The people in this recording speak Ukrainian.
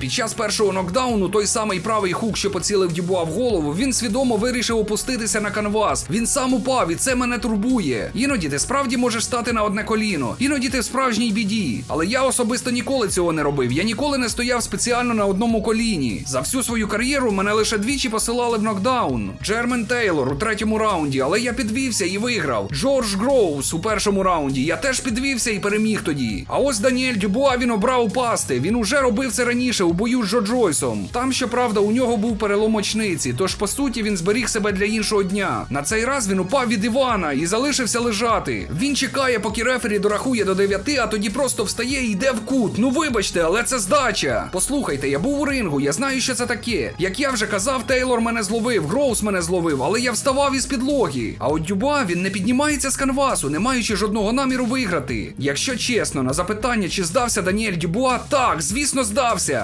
під час першого нокдауну той самий правий хук, що поцілив Дюбуа в голову, він свідомо вирішив опуститися на канвас. Він сам упав, і це мене турбує. Іноді ти справді можеш стати на одне коліно, іноді ти в справжній біді. Але я особисто ніколи цього не робив. Я ніколи не стояв спеціально на одному коліні. За всю свою кар'єру мене лише двічі посилали в нокдаун. Джермен Тейлор у третьому раунді, але я підвівся і виграв. Джордж Гроус у першому раунді. Я теж підвівся і переміг тоді. А ось Даніель Дюбуа він обрав упасти. Він уже робив це раніше у бою з Джо Джойсом. Там, щоправда, у нього був перелом очниці, тож по суті він зберіг себе для іншого дня. На цей раз він упав від Івана і залишився лежати. Він чекає, поки рефері дорахує до 9, а тоді просто встає і йде в кут. Ну вибачте, але це здача. Послухайте, я був у рингу, я знаю, що це таке. Як я вже казав, Тейлор мене зловив, Гроус мене зловив, але я вставав із підлоги. А от Дюба він не піднімається з канвасу, не маючи жодного наміру виграти. Якщо чесно, на запитання, чи здався Даніель Дюбуа, так, звісно, здався.